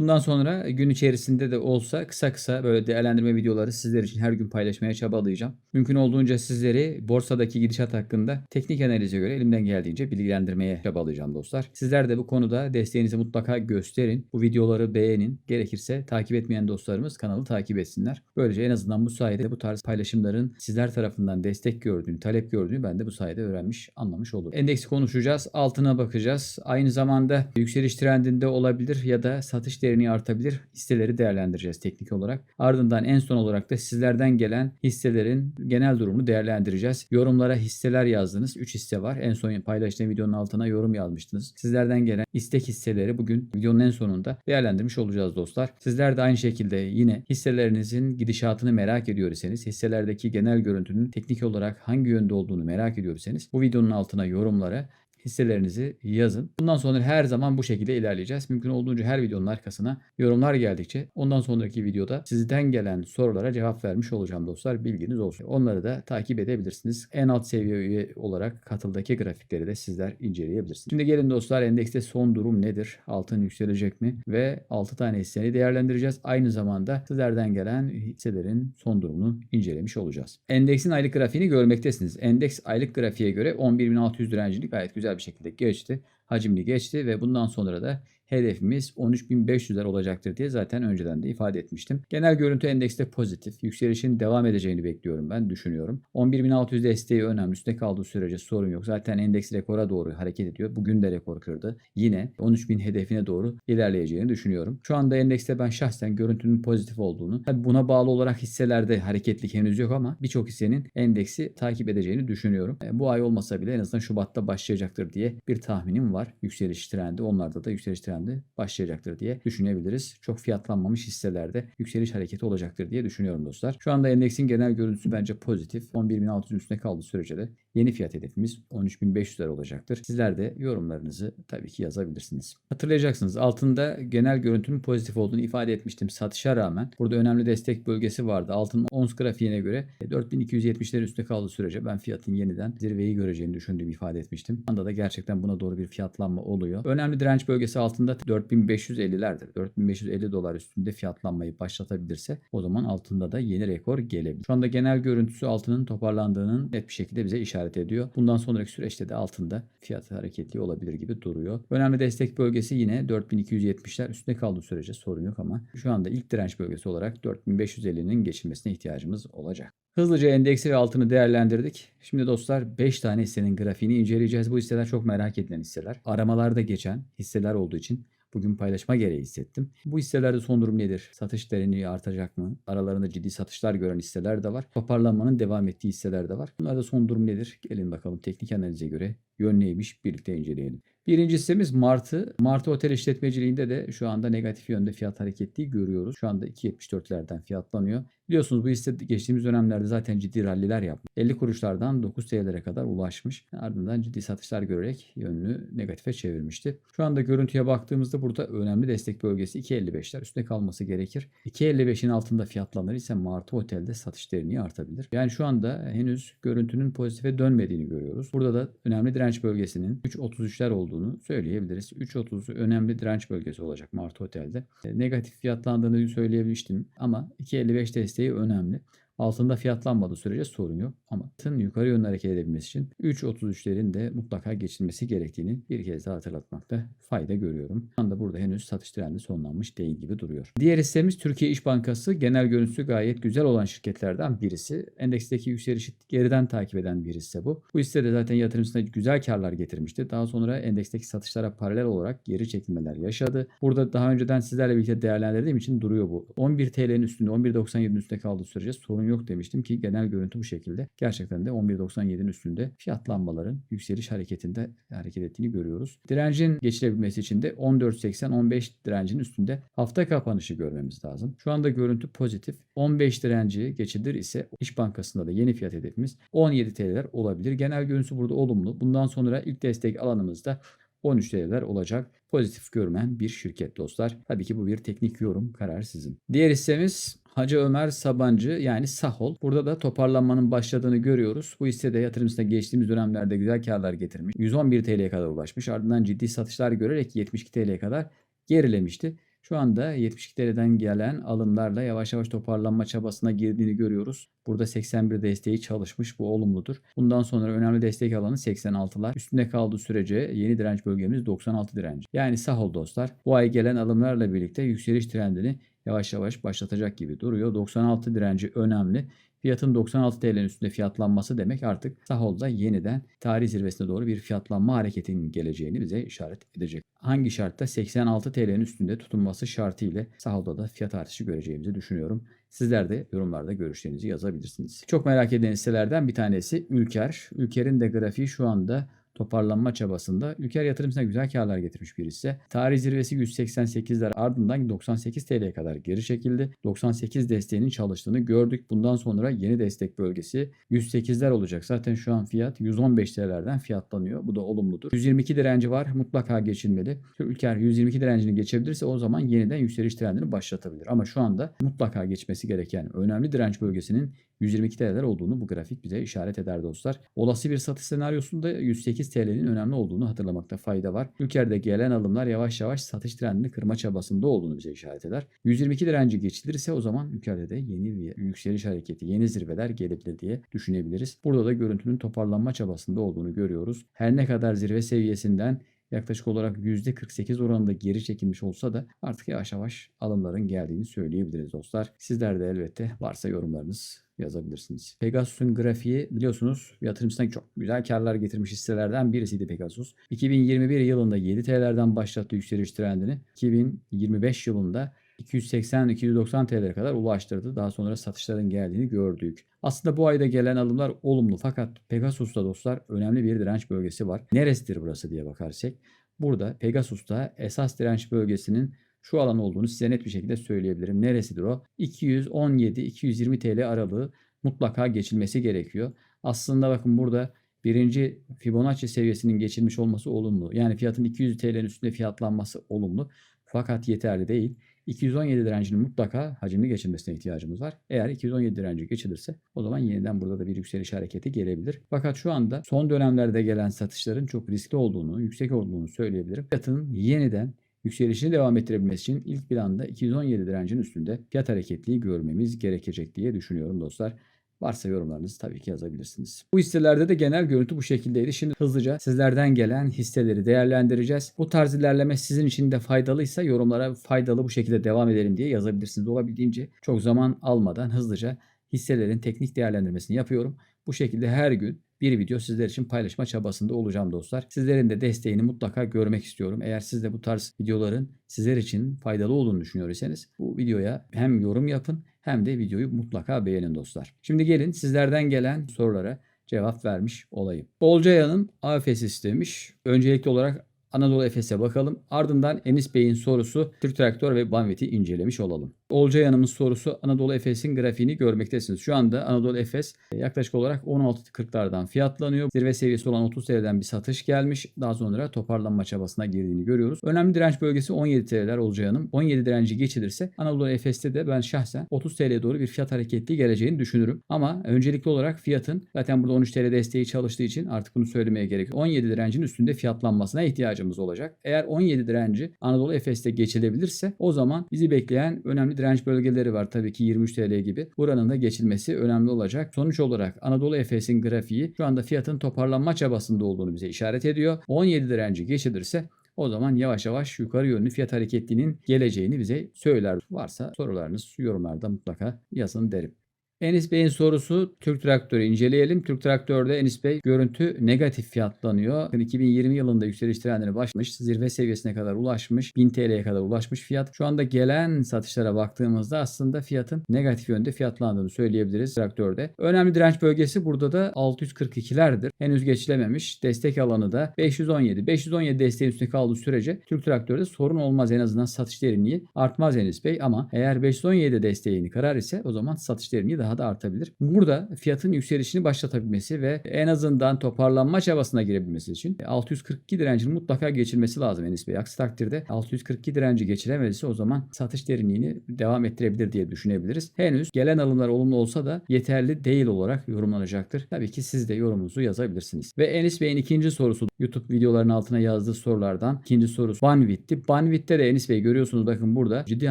Bundan sonra gün içerisinde de olsa kısa kısa böyle değerlendirme videoları sizler için her gün paylaşmaya çabalayacağım. Mümkün olduğunca sizleri borsadaki gidişat hakkında teknik analize göre elimden geldiğince bilgilendirmeye çabalayacağım dostlar. Sizler de bu konuda desteğinizi mutlaka gösterin. Bu videoları beğenin. Gerekirse takip etmeyen dostlarımız kanalı takip etsinler. Böylece en azından bu sayede bu tarz paylaşımların sizler tarafından destek gördüğünü, talep gördüğünü ben de bu sayede öğrenmiş, anlamış olurum. Endeksi konuşacağız. Altına bakacağız. Aynı zamanda yükseliş trendinde olabilir ya da satış değerini artabilir. Hisseleri değerlendireceğiz teknik olarak. Ardından en son olarak da sizlerden gelen hisselerin genel durumunu değerlendireceğiz. Yorumlara hisseler yazdınız. 3 hisse var. En son paylaştığım videonun altına yorum yazmıştınız. Sizlerden gelen istek hisseleri bugün videonun en sonunda değerlendirmiş olacağız dostlar. Sizler de aynı şekilde yine hisselerinizin gidişatını merak ediyor iseniz, hisselerdeki genel görüntünün teknik olarak hangi yönde olduğunu merak ediyor iseniz bu videonun altına yorumlara hisselerinizi yazın. Bundan sonra her zaman bu şekilde ilerleyeceğiz. Mümkün olduğunca her videonun arkasına yorumlar geldikçe ondan sonraki videoda sizden gelen sorulara cevap vermiş olacağım dostlar. Bilginiz olsun. Onları da takip edebilirsiniz. En alt seviye üye olarak katıldaki grafikleri de sizler inceleyebilirsiniz. Şimdi gelin dostlar endekste son durum nedir? Altın yükselecek mi? Ve 6 tane hisseyi değerlendireceğiz. Aynı zamanda sizlerden gelen hisselerin son durumunu incelemiş olacağız. Endeksin aylık grafiğini görmektesiniz. Endeks aylık grafiğe göre 11.600 direncini gayet güzel bir şekilde geçti. Hacimli geçti ve bundan sonra da hedefimiz 13.500'ler olacaktır diye zaten önceden de ifade etmiştim. Genel görüntü endekste pozitif. Yükselişin devam edeceğini bekliyorum ben düşünüyorum. 11.600 desteği önemli. Üstte kaldığı sürece sorun yok. Zaten endeks rekora doğru hareket ediyor. Bugün de rekor kırdı. Yine 13.000 hedefine doğru ilerleyeceğini düşünüyorum. Şu anda endekste ben şahsen görüntünün pozitif olduğunu, tabi buna bağlı olarak hisselerde hareketlik henüz yok ama birçok hissenin endeksi takip edeceğini düşünüyorum. E, Bu ay olmasa bile en azından Şubat'ta başlayacaktır diye bir tahminim var. Yükseliş trendi. Onlarda da yükseliş trendi başlayacaktır diye düşünebiliriz. Çok fiyatlanmamış hisselerde yükseliş hareketi olacaktır diye düşünüyorum dostlar. Şu anda endeksin genel görüntüsü bence pozitif. 11.600 üstüne kaldığı sürece de yeni fiyat hedefimiz 13.500'ler olacaktır. Sizler de yorumlarınızı tabii ki yazabilirsiniz. Hatırlayacaksınız altında genel görüntünün pozitif olduğunu ifade etmiştim satışa rağmen. Burada önemli destek bölgesi vardı. Altın ons grafiğine göre 4270'lerin üstüne kaldığı sürece ben fiyatın yeniden zirveyi göreceğini düşündüğümü ifade etmiştim. Anda da gerçekten buna doğru bir fiyatlanma oluyor. Önemli direnç bölgesi altında 4550'lerdir. 4550 dolar üstünde fiyatlanmayı başlatabilirse o zaman altında da yeni rekor gelebilir. Şu anda genel görüntüsü altının toparlandığının net bir şekilde bize işaret ediyor. Bundan sonraki süreçte de altında fiyat hareketli olabilir gibi duruyor. Önemli destek bölgesi yine 4270'ler üstünde kaldığı sürece sorun yok ama şu anda ilk direnç bölgesi olarak 4550'nin geçilmesine ihtiyacımız olacak. Hızlıca endeksi ve altını değerlendirdik. Şimdi dostlar 5 tane hissenin grafiğini inceleyeceğiz. Bu hisseler çok merak edilen hisseler. Aramalarda geçen hisseler olduğu için bugün paylaşma gereği hissettim. Bu hisselerde son durum nedir? Satış derinliği artacak mı? Aralarında ciddi satışlar gören hisseler de var. Toparlanmanın devam ettiği hisseler de var. Bunlarda son durum nedir? Gelin bakalım teknik analize göre yön neymiş birlikte inceleyelim. Birinci hissemiz Martı. Martı Otel İşletmeciliğinde de şu anda negatif yönde fiyat hareketliği görüyoruz. Şu anda 2.74'lerden fiyatlanıyor. Biliyorsunuz bu hisse geçtiğimiz dönemlerde zaten ciddi ralliler yapmış. 50 kuruşlardan 9 TL'lere kadar ulaşmış. Ardından ciddi satışlar görerek yönünü negatife çevirmişti. Şu anda görüntüye baktığımızda burada önemli destek bölgesi 2.55'ler üstüne kalması gerekir. 2.55'in altında fiyatlanır ise Martı Otel'de satış derinliği artabilir. Yani şu anda henüz görüntünün pozitife dönmediğini görüyoruz. Burada da önemli direnç bölgesinin 3.33'ler olduğunu söyleyebiliriz. 3.30 önemli direnç bölgesi olacak Martı Otel'de. Negatif fiyatlandığını söyleyebilmiştim ama 2.55 desteği önemli. Altında fiyatlanmadığı sürece sorun yok. Ama tın yukarı yönlü hareket edebilmesi için 3.33'lerin de mutlaka geçilmesi gerektiğini bir kez daha hatırlatmakta fayda görüyorum. Şu anda burada henüz satış trendi sonlanmış değil gibi duruyor. Diğer hissemiz Türkiye İş Bankası. Genel görüntüsü gayet güzel olan şirketlerden birisi. Endeksteki yükselişi geriden takip eden bir hisse bu. Bu hisse de zaten yatırımcısına güzel karlar getirmişti. Daha sonra endeksteki satışlara paralel olarak geri çekilmeler yaşadı. Burada daha önceden sizlerle birlikte değerlendirdiğim için duruyor bu. 11 TL'nin üstünde 11.97'nin üstünde kaldığı sürece sorun yok demiştim ki genel görüntü bu şekilde. Gerçekten de 11.97'nin üstünde fiyatlanmaların yükseliş hareketinde hareket ettiğini görüyoruz. Direncin geçilebilmesi için de 14.80-15 direncin üstünde hafta kapanışı görmemiz lazım. Şu anda görüntü pozitif. 15 direnci geçilir ise İş Bankası'nda da yeni fiyat hedefimiz 17 TL'ler olabilir. Genel görüntüsü burada olumlu. Bundan sonra ilk destek alanımızda 13 TL'ler olacak. Pozitif görünen bir şirket dostlar. Tabii ki bu bir teknik yorum. Karar sizin. Diğer hissemiz Hacı Ömer Sabancı yani Sahol. Burada da toparlanmanın başladığını görüyoruz. Bu hisse de yatırımcısına geçtiğimiz dönemlerde güzel karlar getirmiş. 111 TL'ye kadar ulaşmış. Ardından ciddi satışlar görerek 72 TL'ye kadar gerilemişti. Şu anda 72 TL'den gelen alımlarla yavaş yavaş toparlanma çabasına girdiğini görüyoruz. Burada 81 desteği çalışmış. Bu olumludur. Bundan sonra önemli destek alanı 86'lar. Üstünde kaldığı sürece yeni direnç bölgemiz 96 direnci. Yani sağ ol dostlar. Bu ay gelen alımlarla birlikte yükseliş trendini yavaş yavaş başlatacak gibi duruyor. 96 direnci önemli. Fiyatın 96 TL'nin üstünde fiyatlanması demek artık Sahol'da yeniden tarih zirvesine doğru bir fiyatlanma hareketinin geleceğini bize işaret edecek. Hangi şartta? 86 TL'nin üstünde tutunması şartı ile Sahol'da da fiyat artışı göreceğimizi düşünüyorum. Sizler de yorumlarda görüşlerinizi yazabilirsiniz. Çok merak edilen hisselerden bir tanesi Ülker. Ülker'in de grafiği şu anda toparlanma çabasında Ülker yatırımcısına güzel karlar getirmiş bir hisse. Tarih zirvesi 188'ler ardından 98 TL'ye kadar geri çekildi. 98 desteğinin çalıştığını gördük. Bundan sonra yeni destek bölgesi 108'ler olacak. Zaten şu an fiyat 115 TL'lerden fiyatlanıyor. Bu da olumludur. 122 direnci var. Mutlaka geçilmeli. Ülker 122 direncini geçebilirse o zaman yeniden yükseliş trendini başlatabilir. Ama şu anda mutlaka geçmesi gereken önemli direnç bölgesinin 122 TL'ler olduğunu bu grafik bize işaret eder dostlar. Olası bir satış senaryosunda 108 TL'nin önemli olduğunu hatırlamakta fayda var. Ülkerde gelen alımlar yavaş yavaş satış trendini kırma çabasında olduğunu bize işaret eder. 122 direnci geçilirse o zaman ülkede de yeni bir yükseliş hareketi, yeni zirveler gelebilir diye düşünebiliriz. Burada da görüntünün toparlanma çabasında olduğunu görüyoruz. Her ne kadar zirve seviyesinden yaklaşık olarak %48 oranında geri çekilmiş olsa da artık yavaş yavaş alımların geldiğini söyleyebiliriz dostlar. Sizler de elbette varsa yorumlarınız yazabilirsiniz. Pegasus'un grafiği biliyorsunuz yatırımcısına çok güzel karlar getirmiş hisselerden birisiydi Pegasus. 2021 yılında 7 TL'lerden başlattı yükseliş trendini. 2025 yılında 280-290 TL'lere kadar ulaştırdı. Daha sonra satışların geldiğini gördük. Aslında bu ayda gelen alımlar olumlu fakat Pegasus'ta dostlar önemli bir direnç bölgesi var. Neresidir burası diye bakarsak. Burada Pegasus'ta esas direnç bölgesinin şu alan olduğunu size net bir şekilde söyleyebilirim. Neresidir o? 217-220 TL aralığı mutlaka geçilmesi gerekiyor. Aslında bakın burada birinci Fibonacci seviyesinin geçilmiş olması olumlu. Yani fiyatın 200 TL'nin üstünde fiyatlanması olumlu. Fakat yeterli değil. 217 direncinin mutlaka hacimli geçilmesine ihtiyacımız var. Eğer 217 direnci geçilirse o zaman yeniden burada da bir yükseliş hareketi gelebilir. Fakat şu anda son dönemlerde gelen satışların çok riskli olduğunu, yüksek olduğunu söyleyebilirim. Fiyatın yeniden yükselişini devam ettirebilmesi için ilk planda 217 direncin üstünde fiyat hareketliği görmemiz gerekecek diye düşünüyorum dostlar. Varsa yorumlarınızı tabii ki yazabilirsiniz. Bu hisselerde de genel görüntü bu şekildeydi. Şimdi hızlıca sizlerden gelen hisseleri değerlendireceğiz. Bu tarz ilerleme sizin için de faydalıysa yorumlara faydalı bu şekilde devam edelim diye yazabilirsiniz. Olabildiğince çok zaman almadan hızlıca hisselerin teknik değerlendirmesini yapıyorum. Bu şekilde her gün bir video sizler için paylaşma çabasında olacağım dostlar. Sizlerin de desteğini mutlaka görmek istiyorum. Eğer siz de bu tarz videoların sizler için faydalı olduğunu düşünüyorsanız bu videoya hem yorum yapın hem de videoyu mutlaka beğenin dostlar. Şimdi gelin sizlerden gelen sorulara cevap vermiş olayım. Bolcaya'nın AFS istemiş. Öncelikli olarak Anadolu Efes'e bakalım. Ardından Enis Bey'in sorusu Türk Traktör ve Banvet'i incelemiş olalım. Olcay Hanım'ın sorusu Anadolu Efes'in grafiğini görmektesiniz. Şu anda Anadolu Efes yaklaşık olarak 16.40'lardan fiyatlanıyor. Zirve seviyesi olan 30 TL'den bir satış gelmiş. Daha sonra toparlanma çabasına girdiğini görüyoruz. Önemli direnç bölgesi 17 TL'ler Olcay Hanım. 17 direnci geçilirse Anadolu Efes'te de ben şahsen 30 TL'ye doğru bir fiyat hareketli geleceğini düşünürüm. Ama öncelikli olarak fiyatın zaten burada 13 TL desteği çalıştığı için artık bunu söylemeye gerek yok. 17 direncin üstünde fiyatlanmasına ihtiyacımız olacak. Eğer 17 direnci Anadolu Efes'te geçilebilirse o zaman bizi bekleyen önemli direnç bölgeleri var tabii ki 23 TL gibi. Buranın da geçilmesi önemli olacak. Sonuç olarak Anadolu Efes'in grafiği şu anda fiyatın toparlanma çabasında olduğunu bize işaret ediyor. 17 direnci geçilirse o zaman yavaş yavaş yukarı yönlü fiyat hareketinin geleceğini bize söyler. Varsa sorularınız yorumlarda mutlaka yazın derim. Enis Bey'in sorusu Türk Traktörü inceleyelim. Türk Traktör'de Enis Bey görüntü negatif fiyatlanıyor. 2020 yılında yükseliş trendine başlamış. Zirve seviyesine kadar ulaşmış. 1000 TL'ye kadar ulaşmış fiyat. Şu anda gelen satışlara baktığımızda aslında fiyatın negatif yönde fiyatlandığını söyleyebiliriz traktörde. Önemli direnç bölgesi burada da 642'lerdir. Henüz geçilememiş. Destek alanı da 517. 517 desteğin üstünde kaldığı sürece Türk Traktör'de sorun olmaz. En azından satış derinliği artmaz Enis Bey. Ama eğer 517 desteğini karar ise o zaman satış derinliği daha daha da artabilir. Burada fiyatın yükselişini başlatabilmesi ve en azından toparlanma çabasına girebilmesi için 642 direncinin mutlaka geçilmesi lazım Enis Bey. Aksi takdirde 642 direnci geçiremediyse o zaman satış derinliğini devam ettirebilir diye düşünebiliriz. Henüz gelen alımlar olumlu olsa da yeterli değil olarak yorumlanacaktır. Tabii ki siz de yorumunuzu yazabilirsiniz. Ve Enis Bey'in ikinci sorusu YouTube videolarının altına yazdığı sorulardan ikinci sorusu Banvit'ti. Banvit'te de Enis Bey görüyorsunuz bakın burada ciddi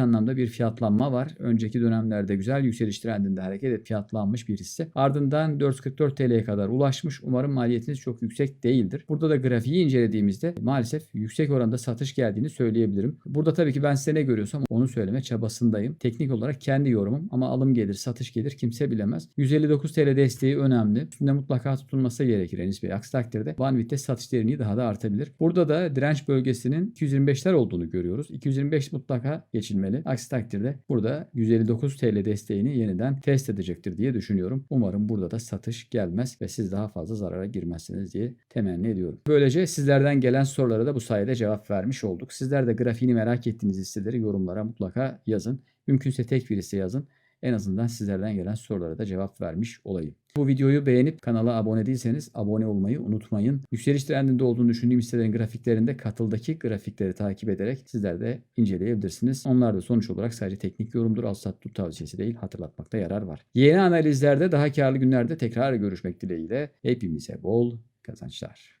anlamda bir fiyatlanma var. Önceki dönemlerde güzel yükseliş trendinde hareket et fiyatlanmış bir hisse. Ardından 444 TL'ye kadar ulaşmış. Umarım maliyetiniz çok yüksek değildir. Burada da grafiği incelediğimizde maalesef yüksek oranda satış geldiğini söyleyebilirim. Burada tabii ki ben size ne görüyorsam onu söyleme çabasındayım. Teknik olarak kendi yorumum ama alım gelir, satış gelir kimse bilemez. 159 TL desteği önemli. Üstünde mutlaka tutulması gerekir Enis Bey. Aksi takdirde Banvit'te satış derinliği daha da artabilir. Burada da direnç bölgesinin 225'ler olduğunu görüyoruz. 225 mutlaka geçilmeli. Aksi takdirde burada 159 TL desteğini yeniden test edecektir diye düşünüyorum. Umarım burada da satış gelmez ve siz daha fazla zarara girmezsiniz diye temenni ediyorum. Böylece sizlerden gelen sorulara da bu sayede cevap vermiş olduk. Sizler de grafiğini merak ettiğiniz hisseleri yorumlara mutlaka yazın. Mümkünse tek bir hisse yazın. En azından sizlerden gelen sorulara da cevap vermiş olayım. Bu videoyu beğenip kanala abone değilseniz abone olmayı unutmayın. Yükseliş trendinde olduğunu düşündüğüm hisselerin grafiklerinde katıldaki grafikleri takip ederek sizler de inceleyebilirsiniz. Onlar da sonuç olarak sadece teknik yorumdur. Al sat tut tavsiyesi değil hatırlatmakta yarar var. Yeni analizlerde daha karlı günlerde tekrar görüşmek dileğiyle hepimize bol kazançlar.